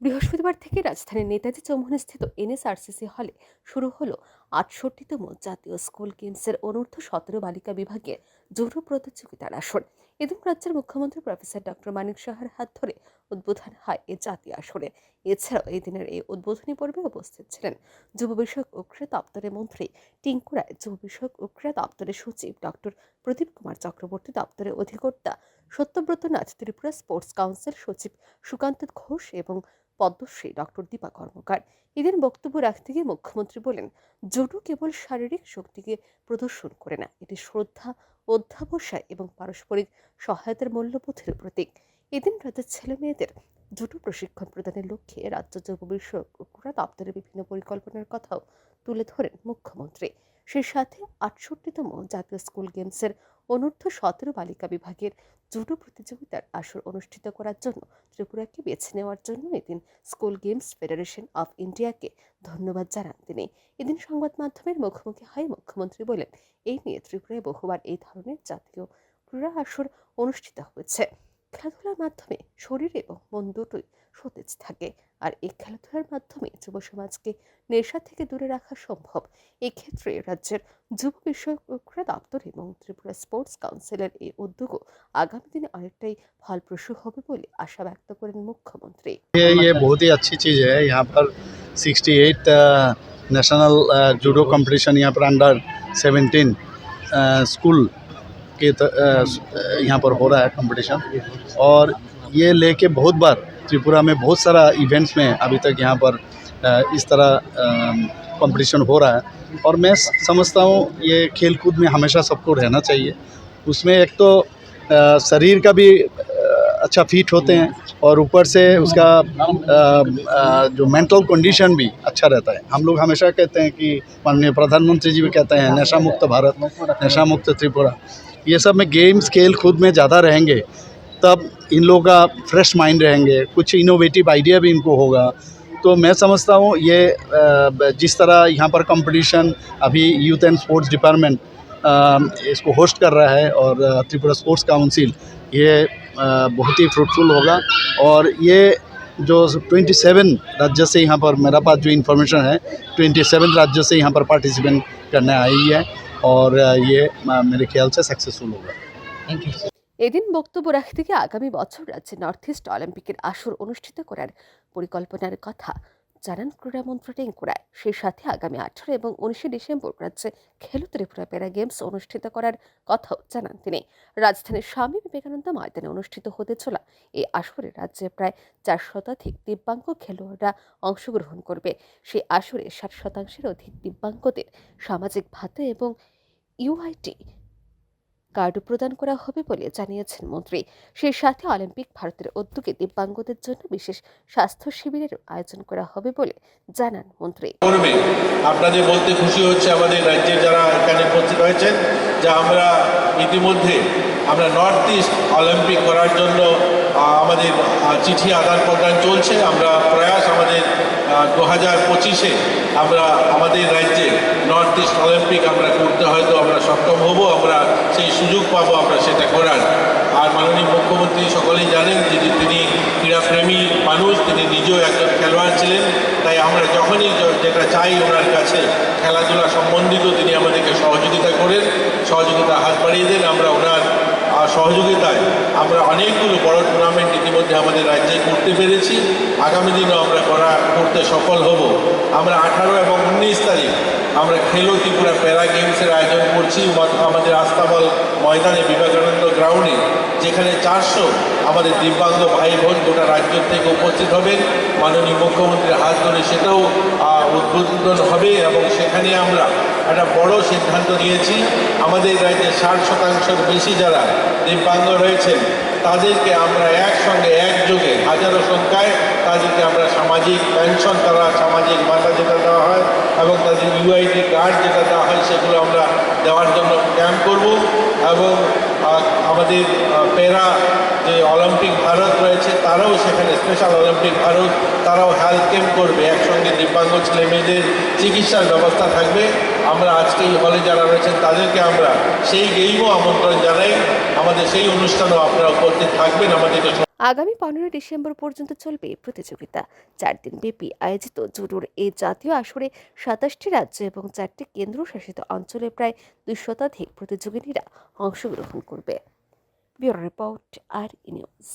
বৃহস্পতিবার থেকে রাজধানীর নেতাজি চৌমুহনীস্থিত এনএসআরসিসি হলে শুরু হলো আটষট্টিতম জাতীয় স্কুল গেমসের অনূর্ধ্ব সতেরো বালিকা বিভাগের জোরো প্রতিযোগিতার আসর। এদিন রাজ্যের মুখ্যমন্ত্রী প্রফেসর ডক্টর মানিক সাহার হাত ধরে উদ্বোধন হয় এই জাতীয় আসরে। এছাড়াও এই দিনের এই উদ্বোধনী পর্বে উপস্থিত ছিলেন যুব বিষয়ক ও ক্রীড়া দপ্তরের মন্ত্রী টিঙ্কু রায় যুব বিষয়ক ও ক্রীড়া দপ্তরের সচিব ডক্টর প্রদীপ কুমার চক্রবর্তী, দপ্তরের অধিকর্তা সত্যব্রত নাথ, ত্রিপুরা স্পোর্টস কাউন্সিল সচিব সুকান্ত ঘোষ এবং পদ্মশ্রী ডক্টর দীপা কর্মকার। এদিন বক্তব্য রাখতে গিয়ে মুখ্যমন্ত্রী বলেন, জুডো কেবল শারীরিক শক্তিকে প্রদর্শন করে না, এটি শ্রদ্ধা অধ্যাবসায় এবং পারস্পরিক সহায়তার মূল্যবোধের প্রতীক। এদিন রাজ্যের ছেলে মেয়েদের দুটো প্রশিক্ষণ প্রদানের লক্ষ্যে রাজ্য যুব বিষয়ক ক্রীড়া দপ্তরের বিভিন্ন পরিকল্পনার কথাও তুলে ধরেন মুখ্যমন্ত্রী। সেই সাথে আটষট্টিতম জাতীয় স্কুল গেমসের অনূর্ধ্ব সতেরো বালিকা বিভাগের জুডো প্রতিযোগিতার আসর অনুষ্ঠিত করার জন্য ত্রিপুরাকে বেছে নেওয়ার জন্য এদিন স্কুল গেমস ফেডারেশন অফ ইন্ডিয়াকে ধন্যবাদ জানান তিনি। এদিন সংবাদ মাধ্যমের মুখোমুখি হয়ে মুখ্যমন্ত্রী বলেন, এই নিয়ে ত্রিপুরায় বহুবার এই ধরনের জাতীয় ক্রীড়া আসর অনুষ্ঠিত হয়েছে। খেলাধুলার মাধ্যমে শরীর এবং মন দুটোই সতেজ থাকে আর এই খেলাধুলার মাধ্যমে যুব সমাজকে নেশা থেকে দূরে রাখা সম্ভব এক্ষেত্রে রাজ্যের যুব বিষয়ক ও ক্রীড়া দপ্তর এবং ত্রিপুরা স্পোর্টস কাউন্সিলের এই উদ্যোগও আগামী দিনে অনেকটাই ফলপ্রসূ হবে বলে আশা ব্যক্ত করেন মুখ্যমন্ত্রী ये ये बहुत ही अच्छी चीज़ है यहाँ पर 68 नेशनल जूडो कंपटीशन यहाँ पर अंडर 17 स्कूल के यहाँ पर हो रहा है कंपटीशन और ये लेके बहुत बार त्रिपुरा में बहुत सारा इवेंट्स में अभी तक यहाँ पर इस तरह कंपटीशन हो रहा है। और मैं समझता हूँ ये खेल कूद में हमेशा सबको रहना चाहिए। उसमें एक तो शरीर का भी अच्छा फिट होते हैं और ऊपर से उसका जो मेंटल कंडीशन भी अच्छा रहता है। हम लोग हमेशा कहते हैं कि माननीय प्रधानमंत्री जी भी कहते हैं, नशा मुक्त भारत, नशा मुक्त त्रिपुरा। ये सब में गेम्स खेल कूद में ज़्यादा रहेंगे, तब इन लोगों का फ्रेश माइंड रहेंगे, कुछ इनोवेटिव आइडिया भी इनको होगा। तो मैं समझता हूँ ये जिस तरह यहाँ पर कंपटीशन अभी यूथ एंड स्पोर्ट्स डिपार्टमेंट इसको होस्ट कर रहा है और त्रिपुरा स्पोर्ट्स काउंसिल ये बहुत ही फ्रूटफुल होगा। और ये जो 27 राज्य से यहाँ पर मेरा पास जो इन्फॉर्मेशन है 27 राज्य से यहाँ पर पार्टिसिपेंट करने आई है। और अ, ये अ, मेरे ख्याल से सक्सेसफुल होगा এদিন বক্তব্য রাখতে গিয়ে আগামী বছর রাজ্যে নর্থ ইস্ট অলিম্পিকের আসর অনুষ্ঠিত করার পরিকল্পনার কথা জানান ক্রীড়ামন্ত্রী টেঙ্কু রায় সেই সাথে আগামী আঠারো এবং উনিশে ডিসেম্বর রাজ্যে খেলো ত্রিপুরা প্যারা গেমস অনুষ্ঠিত করার কথাও জানান তিনি। রাজধানীর স্বামী বিবেকানন্দ ময়দানে অনুষ্ঠিত হতে চলা এই আসরে রাজ্যে প্রায় চার শতাধিক দিব্যাঙ্গ খেলোয়াড়রা অংশগ্রহণ করবে। সেই আসরে ষাট শতাংশের অধিক দিব্যাঙ্গদের সামাজিক ভাতা এবং ইউআইটি কার্ড প্রদান করা হবে বলে জানিয়েছেন মন্ত্রী। সেই সাথে অলিম্পিক ভারতের উদ্যোগে দিব্যাঙ্গদের জন্য বিশেষ স্বাস্থ্য শিবিরের আয়োজন করা হবে বলে জানান মন্ত্রী। আপনাদের বলতে খুশি হচ্ছে আমাদের রাজ্যের যারা এখানে উপস্থিত হয়েছেন যে আমরা ইতিমধ্যে আমরা নর্থ ইস্ট অলিম্পিক করার জন্য আমাদের চিঠি আদান প্রদান চলছে। আমরা প্রয়াস আমাদের দু হাজার পঁচিশে আমরা আমাদের রাজ্যে নর্থ ইস্ট অলিম্পিক আমরা করতে হয়তো আমরা সক্ষম হব, আমরা সেই সুযোগ পাবো, আমরা সেটা করার। আর মাননীয় মুখ্যমন্ত্রী সকলেই জানেন যে তিনি ক্রীড়াপ্রেমী মানুষ, তিনি নিজেও একজন খেলোয়াড় ছিলেন। তাই আমরা যখনই যেটা চাই ওনার কাছে খেলাধুলা সম্বন্ধিত তিনি আমাদেরকে সহযোগিতা করেন সহযোগিতা হাত বাড়িয়ে দেন। আমরা ওনার সহযোগিতায় আমরা অনেকগুলো বড় টুর্নামেন্ট ইতিমধ্যে আমাদের রাজ্যে করতে পেরেছি। আগামী দিনও আমরা করা করতে সফল হব। আমরা আঠারো এবং উনিশ তারিখ আমরা খেলো ত্রিপুরা প্যারা গেমসের আয়োজন করছি। আমাদের আস্তাবল ময়দানে বিবেকানন্দ গ্রাউন্ডে, যেখানে চারশো আমাদের দিব্যাঙ্গ ভাই বোন গোটা রাজ্য থেকে উপস্থিত হবেন। মাননীয় মুখ্যমন্ত্রীর হাত ধরে সেটাও উদ্বোধন হবে এবং সেখানে আমরা একটা বড় সিদ্ধান্ত নিয়েছি। আমাদের রাজ্যে ষাট শতাংশের বেশি যারা দিব্যাঙ্গ রয়েছেন, তাদেরকে আমরা একসঙ্গে একযোগে হাজারো সংখ্যায় তাদেরকে আমরা সামাজিক পেনশন তারা সামাজিক ভাতা যেটা দেওয়া হয় এবং তাদের ইউআইডি কার্ড যেটা দেওয়া হয় সেগুলো আমরা দেওয়ার জন্য ক্যাম্প করব এবং আমাদের প্যারা যে অলিম্পিক ভারত রয়েছে তারাও সেখানে স্পেশাল অলিম্পিক ভারত, তারাও হেলথ ক্যাম্প করবে। একসঙ্গে দিব্যাঙ্গ ছেলে মেয়েদের চিকিৎসার ব্যবস্থা থাকবে। আমরা আজকে এই হলে যারা রয়েছেন তাদেরকে আমরা সেই গেমও আমন্ত্রণ জানাই। আমাদের সেই অনুষ্ঠানও আপনারা উপস্থিত থাকবেন আমাদেরকে আগামী পনেরোই ডিসেম্বর পর্যন্ত চলবে এই প্রতিযোগিতা। চার দিন ব্যাপী আয়োজিত জুডোর এই জাতীয় আসরে সাতাশটি রাজ্য এবং চারটি কেন্দ্রশাসিত অঞ্চলে প্রায় দুই শতাধিক প্রতিযোগিনীরা অংশগ্রহণ করবে। Bureau report, R news.